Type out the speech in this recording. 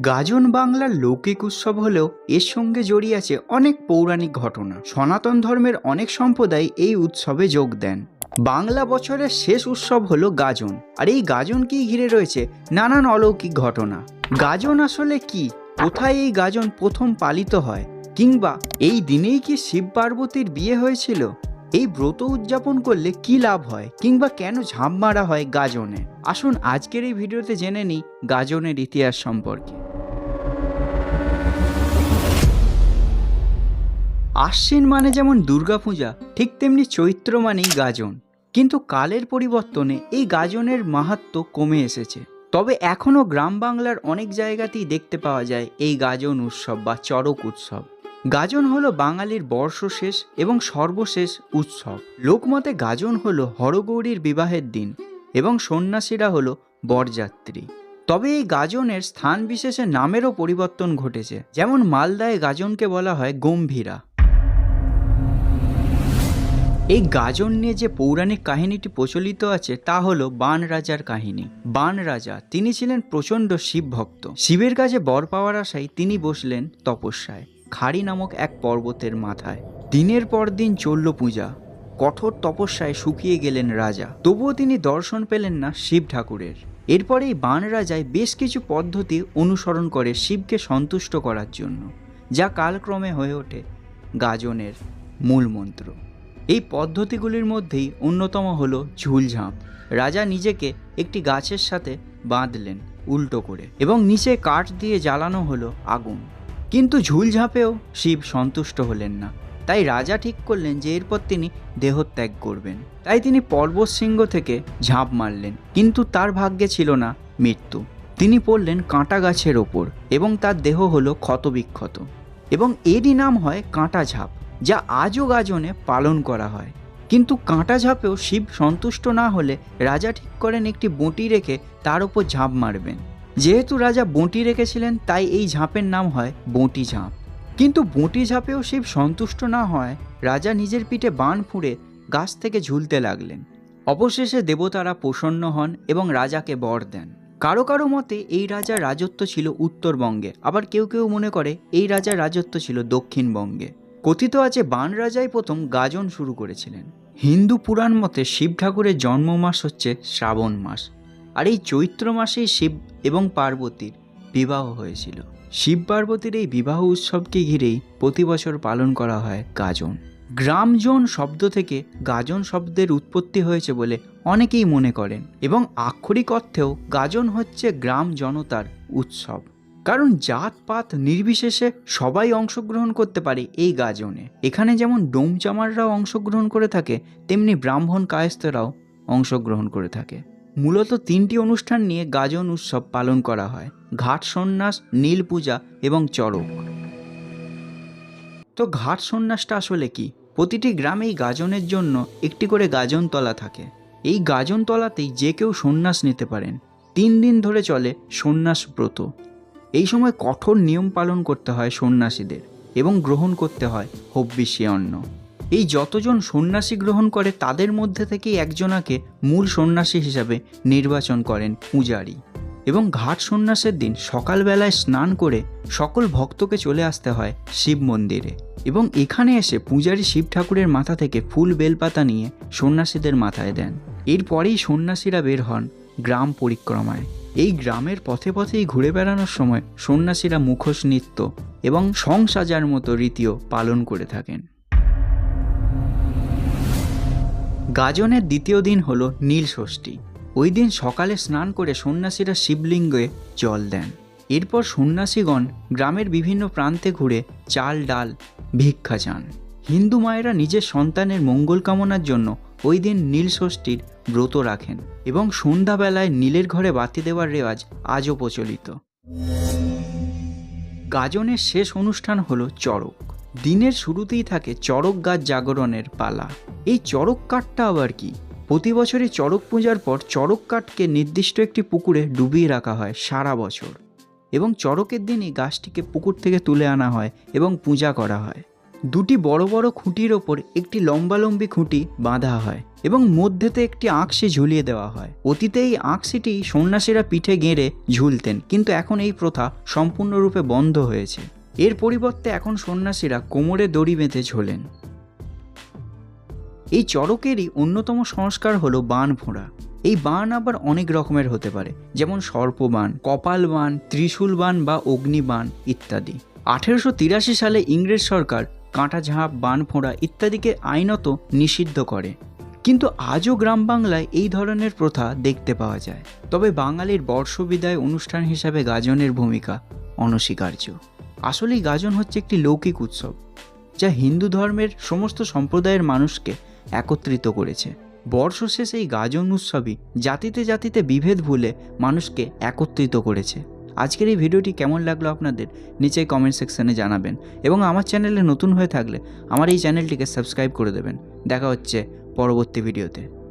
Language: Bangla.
গাজন বাংলার লৌকিক উৎসব হলেও এর সঙ্গে জড়িয়ে আছে অনেক পৌরাণিক ঘটনা। সনাতন ধর্মের অনেক সম্প্রদায় এই উৎসবে যোগ দেন। বাংলা বছরের শেষ উৎসব হলো গাজন। আর এই গাজনকেই ঘিরে রয়েছে নানান অলৌকিক ঘটনা। গাজন আসলে কি? কোথায় এই গাজন প্রথম পালিত হয়? কিংবা এই দিনেই কি শিব পার্বতীর বিয়ে হয়েছিল? এই ব্রত উদযাপন করলে কি লাভ হয়? কিংবা কেন ঝাঁপ মারা হয় গাজনে? আসুন আজকের এই ভিডিওতে জেনে নিই গাজনের ইতিহাস সম্পর্কে। আশ্বিন মানে যেমন দুর্গাপূজা, ঠিক তেমনি চৈত্র মানেই গাজন। কিন্তু কালের পরিবর্তনে এই গাজনের মাহাত্ম্য কমে এসেছে। তবে এখনও গ্রাম বাংলার অনেক জায়গাতেই দেখতে পাওয়া যায় এই গাজন উৎসব বা চড়ক উৎসব। গাজন হলো বাঙালির বর্ষশেষ এবং সর্বশেষ উৎসব। লোকমতে গাজন হলো হরগৌরীর বিবাহের দিন এবং সন্ন্যাসীরা হলো বরযাত্রী। তবে এই গাজনের স্থান বিশেষে নামেরও পরিবর্তন ঘটেছে। যেমন মালদায় গাজনকে বলা হয় গম্ভীরা। এই গাজন নিয়ে যে পৌরাণিক কাহিনীটি প্রচলিত আছে, তা হলো বান রাজার কাহিনী। বান রাজা, তিনি ছিলেন প্রচণ্ড শিব ভক্ত শিবের কাছে বর পাওয়ার আশায় তিনি বসলেন তপস্যায়, খাড়ি নামক এক পর্বতের মাথায়। দিনের পর দিন চলল পূজা। কঠোর তপস্যায় শুকিয়ে গেলেন রাজা। তবুও তিনি দর্শন পেলেন না শিব ঠাকুরের। এরপরেই বান রাজায় বেশ কিছু পদ্ধতি অনুসরণ করে শিবকে সন্তুষ্ট করার জন্য, যা কালক্রমে হয়ে ওঠে গাজনের মূল মন্ত্র এই পদ্ধতিগুলির মধ্যেই অন্যতম হলো ঝুলঝাঁপ রাজা নিজেকে একটি গাছের সাথে বাঁধলেন উল্টো করে এবং নিচে কাঠ দিয়ে জ্বালানো হলো আগুন। কিন্তু ঝুলঝাঁপেও শিব সন্তুষ্ট হলেন না। তাই রাজা ঠিক করলেন যে এরপর তিনি দেহত্যাগ করবেন। তাই তিনি পর্বত শৃঙ্গ থেকে ঝাঁপ মারলেন। কিন্তু তার ভাগ্যে ছিল না মৃত্যু। তিনি পড়লেন কাঁটা গাছের ওপর এবং তার দেহ হলো ক্ষতবিক্ষত। এবং এরই নাম হয় কাঁটা ঝাঁপ। যা আজও গাজনে পালন করা হয়। কিন্তু কাঁটা ঝাঁপেও শিব সন্তুষ্ট না হলে রাজা ঠিক করেন একটি বঁটি রেখে তার উপর ঝাঁপ মারবেন। যেহেতু রাজা বঁটি রেখেছিলেন, তাই এই ঝাঁপের নাম হয় বঁটি ঝাঁপ। কিন্তু বঁটি ঝাঁপেও শিব সন্তুষ্ট না হয় রাজা নিজের পিঠে বান ফুঁড়ে গাছ থেকে ঝুলতে লাগলেন। অবশেষে দেবতারা প্রসন্ন হন এবং রাজাকে বর দেন। কারও কারও মতে এই রাজার রাজত্ব ছিল উত্তরবঙ্গে, আবার কেউ কেউ মনে করে এই রাজার রাজত্ব ছিল দক্ষিণবঙ্গে। কথিত আছে বান রাজাই প্রথম গাজন শুরু করেছিলেন। হিন্দু পুরাণ মতে শিব ঠাকুরের জন্ম মাস হচ্ছে শ্রাবণ মাস। আর এই চৈত্র মাসেই শিব এবং পার্বতীর বিবাহ হয়েছিল। শিব পার্বতীর এই বিবাহ উৎসবকে ঘিরেই প্রতি বছর পালন করা হয় গাজন। গ্রামজন শব্দ থেকে গাজন শব্দের উৎপত্তি হয়েছে বলে অনেকেই মনে করেন এবং আক্ষরিক অর্থেও গাজন হচ্ছে গ্রাম জনতার উৎসব। কারণ জাতপাত নির্বিশেষে সবাই অংশগ্রহণ করতে পারে এই গাজনে। এখানে যেমন ডোমচামাররাও অংশগ্রহণ করে থাকে, তেমনি ব্রাহ্মণ কায়স্থরাও অংশগ্রহণ করে থাকে। মূলত তিনটি অনুষ্ঠান নিয়ে গাজন উৎসব পালন করা হয়, ঘাট সন্ন্যাস, নীল পূজা এবং চড়ক। তো ঘাট সন্ন্যাসটা আসলে কি? প্রতিটি গ্রামেই গাজনের জন্য একটি করে গাজনতলা থাকে। এই গাজনতলাতেই যে কেউ সন্ন্যাস নিতে পারেন। তিন দিন ধরে চলে সন্ন্যাস ব্রত। এই সময় কঠোর নিয়ম পালন করতে হয় সন্ন্যাসীদের এবং গ্রহণ করতে হয় হব্বিষে অন্ন এই যতজন সন্ন্যাসী গ্রহণ করে তাদের মধ্যে থেকেই একজনাকে মূল সন্ন্যাসী হিসাবে নির্বাচন করেন পূজারী এবং ঘাট সন্ন্যাসের দিন সকালবেলায় স্নান করে সকল ভক্তকে চলে আসতে হয় শিব মন্দিরে এবং এখানে এসে পূজারী শিব ঠাকুরের মাথা থেকে ফুল বেলপাতা নিয়ে সন্ন্যাসীদের মাথায় দেন। এরপরেই সন্ন্যাসীরা বের হন গ্রাম পরিক্রমায়। এই গ্রামের পথে পথেই ঘুরে বেড়ানোর সময় সন্ন্যাসীরা মুখোশ নৃত্য এবং সং সাজার মতো রীতিও পালন করে থাকেন। গাজনের দ্বিতীয় দিন হলো নীল ষষ্ঠী। ওই দিন সকালে স্নান করে সন্ন্যাসীরা শিবলিঙ্গে জল দেন। এরপর সন্ন্যাসীগণ গ্রামের বিভিন্ন প্রান্তে ঘুরে চাল ডাল, ভিক্ষা চান। হিন্দু মায়েরা নিজের সন্তানের মঙ্গল কামনার জন্য ওই দিন নীল ষষ্ঠীর ব্রত রাখেন এবং সন্ধ্যাবেলায় নীলের ঘরে বাতি দেওয়ার রেওয়াজ আজও প্রচলিত। গাজনের শেষ অনুষ্ঠান হলো চড়ক। দিনের শুরুতেই থাকে চড়ক গাছ জাগরণের পালা। এই চড়ক কাঠটা আবার কি? প্রতি বছরই চড়ক পূজার পর চড়ক কাঠকে নির্দিষ্ট একটি পুকুরে ডুবিয়ে রাখা হয় সারা বছর এবং চড়কের দিনই গাছটিকে পুকুর থেকে তুলে আনা হয় এবং পূজা করা হয়। দুটি বড় বড় খুঁটির ওপর একটি লম্বালম্বি খুঁটি বাঁধা হয় এবং মধ্যেতে একটি আঁকশি ঝুলিয়ে দেওয়া হয়। অতীতে এই আঁকশিটি সন্ন্যাসীরা পিঠে গেঁড়ে ঝুলতেন, কিন্তু এখন এই প্রথা সম্পূর্ণরূপে বন্ধ হয়েছে। এর পরিবর্তে এখন সন্ন্যাসীরা কোমরে দড়ি বেঁধে ঝোলেন। এই চড়কেরই অন্যতম সংস্কার হলো বান ফোঁড়া এই বান আবার অনেক রকমের হতে পারে, যেমন সর্পবান কপাল বান ত্রিশূল বান বা অগ্নিবান ইত্যাদি। আঠেরোশো তিরাশি সালে ইংরেজ সরকার কাঁটা ঝাঁপ বান ফোঁড়া ইত্যাদিকে আইনত নিষিদ্ধ করে। কিন্তু আজও গ্রাম বাংলায় এই ধরনের প্রথা দেখতে পাওয়া যায়। তবে বাঙালির বর্ষবিদায় অনুষ্ঠান হিসাবে গাজনের ভূমিকা অনস্বীকার্য। আসলেই গাজন হচ্ছে একটি লৌকিক উৎসব, যা হিন্দু ধর্মের সমস্ত সম্প্রদায়ের মানুষকে একত্রিত করেছে। বর্ষ শেষে এই গাজন উৎসবই জাতিতে জাতিতে বিভেদ ভুলে মানুষকে একত্রিত করেছে। আজকের এই ভিডিওটি কেমন লাগল আপনাদের নিচে কমেন্ট সেকশনে জানাবেন এবং আমার চ্যানেলে নতুন হয়ে থাকলে আমার এই চ্যানেলটিকে সাবস্ক্রাইব করে দেবেন। দেখা হচ্ছে পরবর্তী ভিডিওতে।